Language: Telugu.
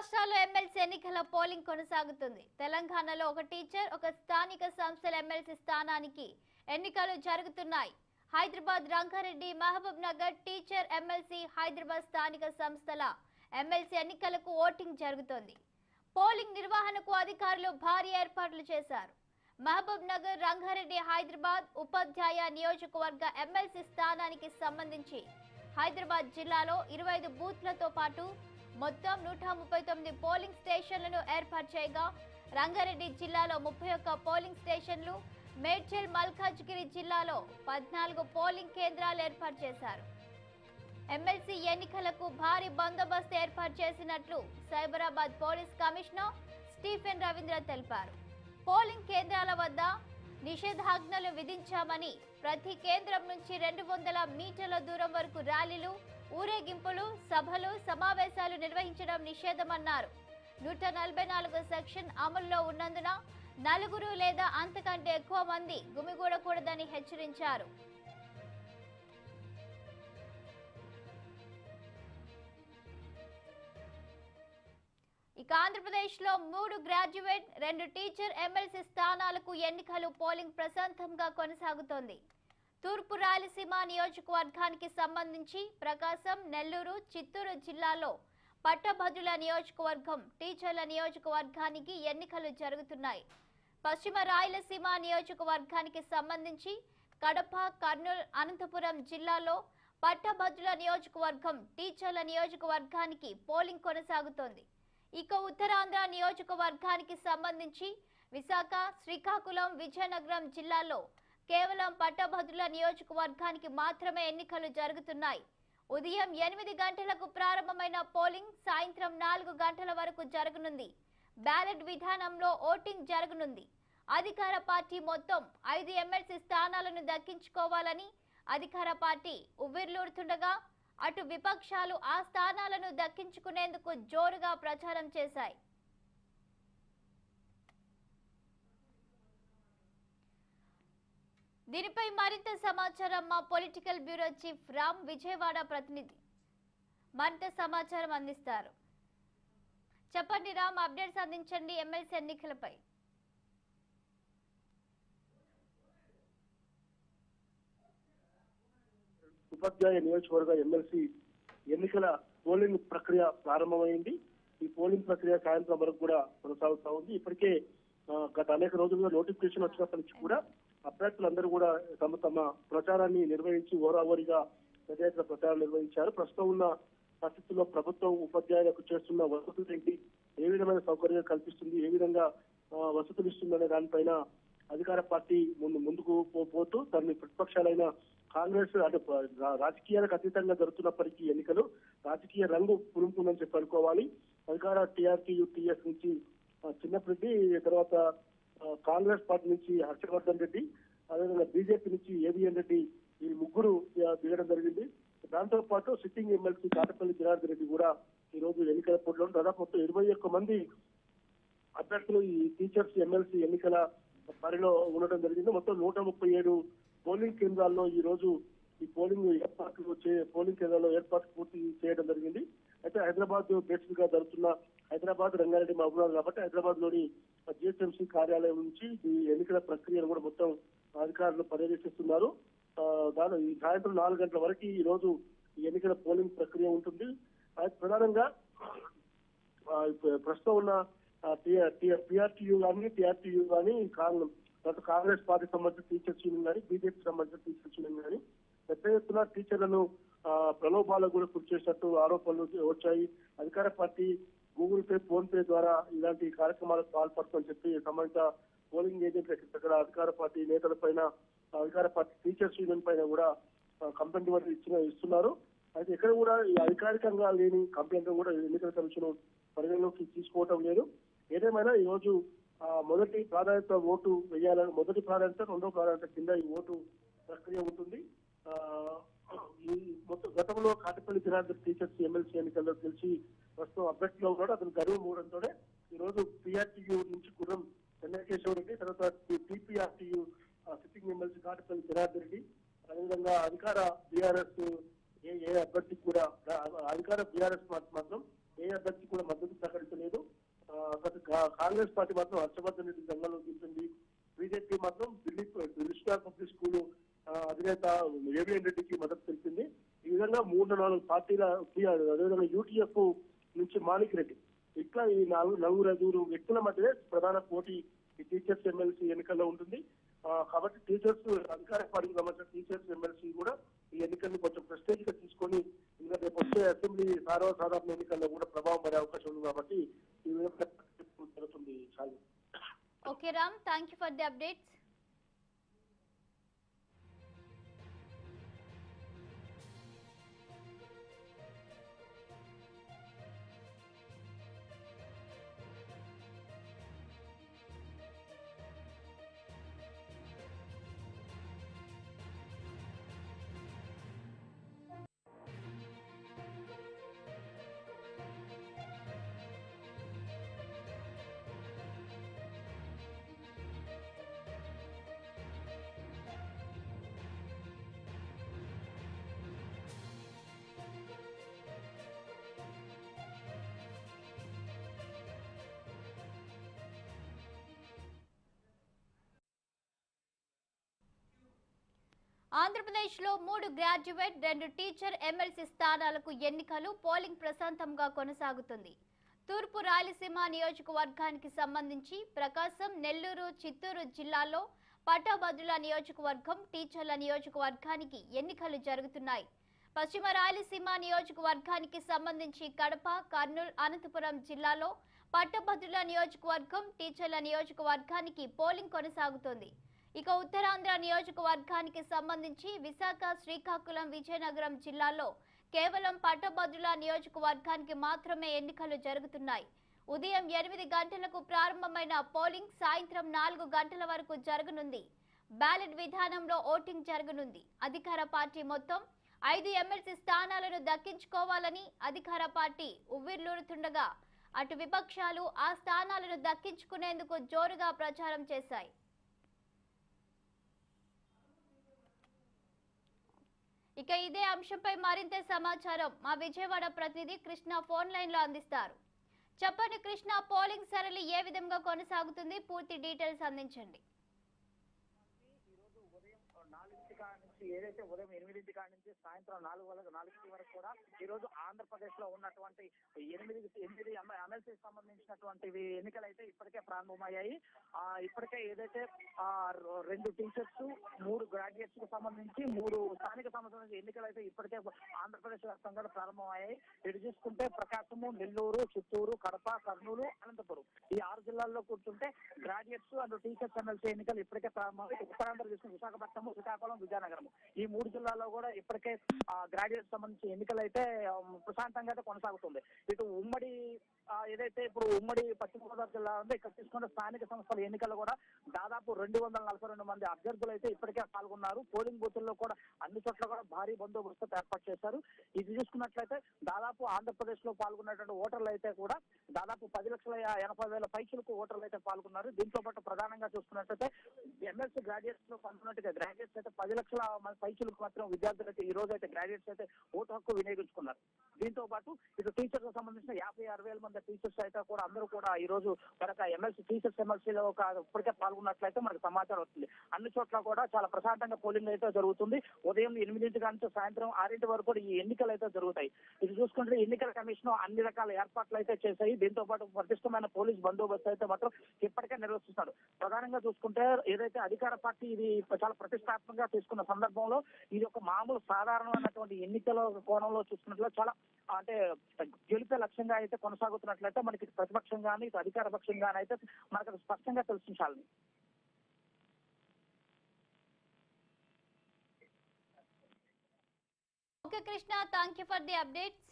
రాష్ట్రాల్లో ఎమ్మెల్సీ ఎన్నికల పోలింగ్ కొనసాగుతుంది. తెలంగాణలో ఒక టీచర్ ఒక స్థానిక సంస్థల ఎమ్మెల్సీ స్థానానికి ఎన్నికలు జరుగుతున్నాయి. హైదరాబాద్ రంగారెడ్డి మహబూబ్ నగర్ టీచర్ ఎమ్మెల్సీ హైదరాబాద్ స్థానిక సంస్థల ఎమ్మెల్సీ ఎన్నికలకు ఓటింగ్ జరుగుతోంది. పోలింగ్ నిర్వహణకు అధికారులు భారీ ఏర్పాట్లు చేశారు. మహబూబ్ నగర్ రంగారెడ్డి హైదరాబాద్ ఉపాధ్యాయ నియోజకవర్గ ఎమ్మెల్సీ స్థానానికి సంబంధించి హైదరాబాద్ జిల్లాలో ఇరవై ఐదు బూత్లతో పాటు మొత్తం నూట ముప్పై తొమ్మిది పోలింగ్ స్టేషన్లను ఏర్పాటు చేయగా రంగారెడ్డి జిల్లాలో ముప్పై ఒక్క పోలింగ్ స్టేషన్లు మేడ్చల్ మల్కాజ్గిరి జిల్లాలో పద్నాలుగు పోలింగ్ కేంద్రాలు ఏర్పాటు చేశారు. ఎమ్మెల్సీ ఎన్నికలకు భారీ బందోబస్తు ఏర్పాటు చేసినట్లు Cyberabad police commissioner Stephen Ravindra తెలిపారు. పోలింగ్ కేంద్రాల వద్ద నిషేధాజ్ఞలు విధించామని ప్రతి కేంద్రం నుంచి రెండు వందల మీటర్ల దూరం వరకు ర్యాలీలు ఊరేగింపులు సభలు సమావేశాలు నిర్వహించడం నిషేధమన్నారు. నూట నలభై నాలుగు సెక్షన్ అమల్లో ఉన్నందున నలుగురు లేదా అంతకంటే ఎక్కువ మంది గుమిగూడకూడదని హెచ్చరించారు. ఇక ఆంధ్రప్రదేశ్లో మూడు గ్రాడ్యుయేట్ రెండు టీచర్ ఎమ్మెల్సీ స్థానాలకు ఎన్నికలు పోలింగ్ ప్రశాంతంగా కొనసాగుతోంది. తూర్పు రాయలసీమ నియోజకవర్గానికి సంబంధించి ప్రకాశం నెల్లూరు చిత్తూరు జిల్లాలో పట్టభద్రుల నియోజకవర్గం టీచర్ల నియోజకవర్గానికి ఎన్నికలు జరుగుతున్నాయి. పశ్చిమ రాయలసీమ నియోజకవర్గానికి సంబంధించి కడప కర్నూలు అనంతపురం జిల్లాలో పట్టభద్రుల నియోజకవర్గం టీచర్ల నియోజకవర్గానికి పోలింగ్ కొనసాగుతోంది. ఇక ఉత్తరాంధ్ర నియోజకవర్గానికి సంబంధించి విశాఖ శ్రీకాకుళం విజయనగరం జిల్లాలో కేవలం పట్టభద్రుల నియోజకవర్గానికి మాత్రమే ఎన్నికలు జరుగుతున్నాయి. ఉదయం ఎనిమిది గంటలకు ప్రారంభమైన పోలింగ్ సాయంత్రం నాలుగు గంటల వరకు జరగనుంది. బ్యాలెట్ విధానంలో ఓటింగ్ జరగనుంది. అధికార పార్టీ మొత్తం ఐదు ఎమ్మెల్సీ స్థానాలను దక్కించుకోవాలని అధికార పార్టీ ఉవ్విర్లూడుతుండగా అటు విపక్షాలు ఆ స్థానాలను దక్కించుకునేందుకు జోరుగా ప్రచారం చేశాయి. దీనిపై మరింత సమాచారం మా political bureau chief Ram Vijayawada ప్రతినిధి. మరింత సమాచారం అందిస్తారు. చెప్పండి రామ్ అప్డేట్స్ అందించండి ఎమ్మెల్సీ ఎన్నికలపై. ఉపాధ్యాయ నియోజకవర్గ ఎమ్మెల్సీ ఎన్నికల పోలింగ్ ప్రక్రియ ప్రారంభమైంది. ఈ పోలింగ్ ప్రక్రియ సాయంత్రం వరకు కూడా కొనసాగుతా ఉంది. ఇప్పటికే గత అనేక రోజులుగా నోటిఫికేషన్ వచ్చినప్పటి నుంచి కూడా అభ్యర్థులందరూ కూడా తమ తమ ప్రచారాన్ని నిర్వహించి ఓరావోరిగా పెద్ద ఎత్తున ప్రచారం నిర్వహించారు. ప్రస్తుతం ఉన్న పరిస్థితుల్లో ప్రభుత్వం ఉపాధ్యాయులకు చేస్తున్న వసతులు ఏంటి? ఏ విధమైన సౌకర్యం కల్పిస్తుంది? ఏ విధంగా వసతులు ఇస్తుందనే దానిపైన అధికార పార్టీ ముందు ముందుకు పోతూ దాన్ని ప్రతిపక్షాలైన కాంగ్రెస్ అంటే రాజకీయాలకు అతీతంగా జరుగుతున్నప్పటికీ ఎన్నికలు రాజకీయ రంగు పులుముకుందని చెప్పి అనుకోవాలి. అధికార టీఆర్టీయు టీఎస్ నుంచి చిన్నప్పటి తర్వాత కాంగ్రెస్ పార్టీ నుంచి హర్షవర్ధన్ రెడ్డి అదేవిధంగా బీజేపీ నుంచి ఏవిఎన్ రెడ్డి ఈ ముగ్గురు దిగడం జరిగింది. దాంతో పాటు సిట్టింగ్ ఎమ్మెల్సీ కాటపల్లి జనార్దన్ రెడ్డి కూడా ఈ రోజు ఎన్నికల పోటీలో దాదాపు మొత్తం ఇరవై ఒక్క మంది అభ్యర్థులు ఈ టీచర్స్ ఎమ్మెల్సీ ఎన్నికల బరిలో ఉండడం జరిగింది. మొత్తం నూట ముప్పై ఏడు పోలింగ్ కేంద్రాల్లో ఈ రోజు ఈ పోలింగ్ ఏర్పాట్లు పోలింగ్ కేంద్రాల్లో ఏర్పాటు పూర్తి చేయడం జరిగింది. అయితే హైదరాబాద్ బేసిక్గా జరుగుతున్న హైదరాబాద్ రంగారెడ్డి మహబూబాద్ కాబట్టి హైదరాబాద్లోని జిహెచ్ఎంసీ కార్యాలయం నుంచి ఈ ఎన్నికల ప్రక్రియను కూడా మొత్తం అధికారులు పర్యవేక్షిస్తున్నారు. దాని ఈ సాయంత్రం నాలుగు గంటల వరకు ఈ రోజు ఈ ఎన్నికల పోలింగ్ ప్రక్రియ ఉంటుంది. ప్రధానంగా ఇప్పుడు ప్రస్తుతం ఉన్న పిఆర్టీయూ కానీ టీఆర్టీయూ కానీ కాంగ్రెస్ పార్టీ సంబంధించిన టీచర్స్ యూనియన్ కానీ బీజేపీ సంబంధించిన టీచర్స్ యూనియన్ కానీ పెద్ద ఎత్తున టీచర్లను ప్రలోభాలకు కూడా గురి చేసినట్టు ఆరోపణలు వచ్చాయి. అధికార party Google Pay PhonePe ద్వారా ఇలాంటి కార్యక్రమాలకు పాల్పడుతుందని చెప్పి సంబంధిత పోలింగ్ ఏజెంట్ల దగ్గర అధికార పార్టీ నేతల పైన అధికార పార్టీ టీచర్స్ యూనియన్ పైన కూడా కంప్లైంట్ ఇవ్వడం ఇచ్చిన ఇస్తున్నారు. అయితే ఇక్కడ కూడా ఈ అధికారికంగా లేని కంప్లైంట్ కూడా ఎన్నికల కమిషన్ పరిగణలోకి తీసుకోవటం లేదు. ఏదేమైనా ఈ రోజు మొదటి ప్రాధాన్యత ఓటు వేయాలని మొదటి ప్రాధాన్యత రెండో ప్రాధాన్యత కింద ఈ ఓటు ప్రక్రియ ఉంటుంది. ఈ మొత్తం గతంలో కాటిపల్లి జనార్దన్ టీచర్స్ ఎమ్మెల్సీ ఎన్నికల్లో గెలిచి ప్రస్తుతం అభ్యర్థిలో ఉన్నాడు. అతను గర్వం మూడంతోనే ఈ రోజు పిఆర్టీయూ నుంచి గుర్రం చెన్నకేశ్వర రెడ్డి తర్వాత TPRTU sitting MLC Katipalli Janardhan Reddy అదేవిధంగా అధికార బీఆర్ఎస్ ఏ ఏ అభ్యర్థికి కూడా అధికార బీఆర్ఎస్ మాత్రం ఏ అభ్యర్థి కూడా మద్దతు ప్రకటించలేదు. కాంగ్రెస్ పార్టీ మాత్రం హర్షవర్ధన్ రెడ్డి రంగంలో దింపింది బీజేపీ మాత్రం ఢిల్లీ రిజిస్ట్రార్ పబ్లిక్ స్కూల్ అధినేత ఏవిఎన్ రెడ్డికి మద్దతు తెలిపింది. ఈ విధంగా మూడు నాలుగు పార్టీల అదేవిధంగా యూటీఎఫ్ నుంచి మాణిక్ రెడ్డి. ఇట్లా ఈ నాలుగు నలుగురు ఐదుగురు వ్యక్తుల మధ్య ప్రధాన పోటీ ఈ టీచర్స్ ఎమ్మెల్సీ ఎన్నికల్లో ఉంటుంది. కాబట్టి టీచర్స్ అధికార పార్టీకి సంబంధించిన టీచర్స్ ఎమ్మెల్సీ కూడా ఈ ఎన్నికల్ని కొంచెం ప్రెస్టేజ్గా తీసుకొని ఇంకా రేపు వచ్చే అసెంబ్లీ సార్వసాధారణ ఎన్నికల్లో కూడా ప్రభావం పడే అవకాశం ఉంది కాబట్టి ఈ విధంగా జరుగుతుంది చాలు okay Ram thank you for the updates ఆంధ్రప్రదేశ్లో మూడు గ్రాడ్యుయేట్ రెండు టీచర్ ఎమ్మెల్సీ స్థానాలకు ఎన్నికలు పోలింగ్ ప్రశాంతంగా కొనసాగుతుంది. తూర్పు రాయలసీమ నియోజకవర్గానికి సంబంధించి ప్రకాశం నెల్లూరు చిత్తూరు జిల్లాల్లో పట్టభద్రుల నియోజకవర్గం టీచర్ల నియోజకవర్గానికి ఎన్నికలు జరుగుతున్నాయి. పశ్చిమ రాయలసీమ నియోజకవర్గానికి సంబంధించి కడప కర్నూలు అనంతపురం జిల్లాలో పట్టభద్రుల నియోజకవర్గం టీచర్ల నియోజకవర్గానికి పోలింగ్ కొనసాగుతోంది. ఇక ఉత్తరాంధ్ర నియోజకవర్గానికి సంబంధించి విశాఖ శ్రీకాకుళం విజయనగరం జిల్లాల్లో కేవలం పట్టభద్రుల నియోజకవర్గానికి మాత్రమే ఎన్నికలు జరుగుతున్నాయి. ఉదయం ఎనిమిది గంటలకు ప్రారంభమైన పోలింగ్ సాయంత్రం నాలుగు గంటల వరకు జరగనుంది. బ్యాలెట్ విధానంలో ఓటింగ్ జరగనుంది. అధికార పార్టీ మొత్తం ఐదు ఎమ్మెల్సీ స్థానాలను దక్కించుకోవాలని అధికార పార్టీ ఉవ్విర్లూరుతుండగా అటు విపక్షాలు ఆ స్థానాలను దక్కించుకునేందుకు జోరుగా ప్రచారం చేశాయి. ఇక ఇదే అంశంపై మరింత సమాచారం. మా విజయవాడ ప్రతినిధి కృష్ణ ఫోన్ లైన్లో అందిస్తారు. చెప్పండి కృష్ణ పోలింగ్ సరళి ఏ విధంగా కొనసాగుతుంది? పూర్తి డీటెయిల్స్ అందించండి ఈరోజు ఉదయం నాలుగింటి కాడ నుంచి ఏదైతే ఉదయం ఎనిమిదింటి కాడ నుంచి సాయంత్రం నాలుగు వరకు నాలుగింటి వరకు కూడా ఈ రోజు ఆంధ్రప్రదేశ్లో ఉన్నటువంటి ఎనిమిది ఎనిమిది ఎమ్మెల్సీ సంబంధించినటువంటి ఎన్నికలు అయితే ఇప్పటికే ప్రారంభమయ్యాయి ఆ ఇప్పటికే ఏదైతే ఆ రెండు టీచర్స్ మూడు గ్రాడ్యుయేట్స్కు సంబంధించి మూడు స్థానిక సంబంధించిన ఎన్నికలు అయితే ఇప్పటికే ఆంధ్రప్రదేశ్ వ్యాప్తంగా ప్రారంభమయ్యాయి ఇటు చూసుకుంటే ప్రకాశము నెల్లూరు చిత్తూరు కడప కర్నూలు అనంతపురం ఈ ఆరు జిల్లాల్లో కూర్చుంటే గ్రాడ్యుయేట్స్ అండ్ టీచర్స్ ఎమ్మెల్సీ ఎన్నికలు ఇప్పటికే ప్రారంభమై ఉత్తరాంధ్ర చూసుకుని విశాఖపట్నం శ్రీకాకుళం విజయనగరం ఈ మూడు జిల్లాల్లో కూడా ఇప్పటికే గ్రాడ్యుయేట్ సంబంధించి ఎన్నికలు అయితే ప్రశాంతంగా అయితే కొనసాగుతుంది. ఇటు ఉమ్మడి ఏదైతే ఇప్పుడు ఉమ్మడి పశ్చిమ గోదావరి జిల్లా ఉంది ఇక్కడ తీసుకున్న స్థానిక సంస్థల ఎన్నికలు కూడా దాదాపు రెండు వందల నలభై రెండు మంది అభ్యర్థులు అయితే ఇప్పటికే పాల్గొన్నారు. పోలింగ్ బూతుల్లో కూడా అన్ని చోట్ల కూడా భారీ బందోబస్తు ఏర్పాటు చేశారు. ఇది చూసుకున్నట్లయితే దాదాపు ఆంధ్రప్రదేశ్లో పాల్గొన్నటువంటి ఓటర్లు అయితే కూడా దాదాపు పది లక్షల ఎనభై వేల పైచులకు ఓటర్లు అయితే పాల్గొన్నారు. దీంతో పాటు ప్రధానంగా చూసుకున్నట్లయితే ఎంఎస్సీ గ్రాడ్యుయేట్స్లో పాల్గొన్నట్టుగా గ్రాడ్యుయేట్స్ అయితే పది లక్షల మన సైకిల్కి మాత్రం విద్యార్థులు అయితే ఈ రోజు అయితే గ్రాడ్యుయేట్స్ అయితే ఓటు హక్కు వినియోగించుకున్నారు. దీంతో పాటు ఇటు టీచర్స్ సంబంధించిన యాభై ఆరు వేల మంది టీచర్స్ అయితే కూడా అందరూ కూడా ఈ రోజు మనకు ఎమ్మెల్సీ టీచర్స్ ఎమ్మెల్సీలో ఒక ఇప్పటికే పాల్గొన్నట్లయితే మనకు సమాచారం వస్తుంది. అన్ని చోట్ల కూడా చాలా ప్రశాంతంగా పోలింగ్ అయితే జరుగుతుంది. ఉదయం ఎనిమిదింటి నుంచి సాయంత్రం ఆరింటి వరకు కూడా ఈ ఎన్నికలు అయితే జరుగుతాయి. మీరు చూసుకుంటే ఎన్నికల కమిషన్ అన్ని రకాల ఏర్పాట్లు అయితే చేశాయి. దీంతో పాటు పటిష్టమైన పోలీస్ బందోబస్తు అయితే మాత్రం ఇప్పటికే నిర్వహిస్తున్నారు. ప్రధానంగా చూసుకుంటే ఏదైతే అధికార పార్టీ ఇది చాలా ప్రతిష్టాత్మకంగా తీసుకున్న సందర్భంలో ఇది ఒక మామూలు సాధారణమైనటువంటి ఎన్నికల కోణంలో చూసుకున్నట్లు చాలా అంటే గెలిపే లక్ష్యంగా అయితే కొనసాగుతున్నట్లయితే మనకి ప్రతిపక్షం కానీ ఇటు అధికార పక్షం కానీ అయితే మనకు స్పష్టంగా తెలిసించాలని okay Krishna thank you for the updates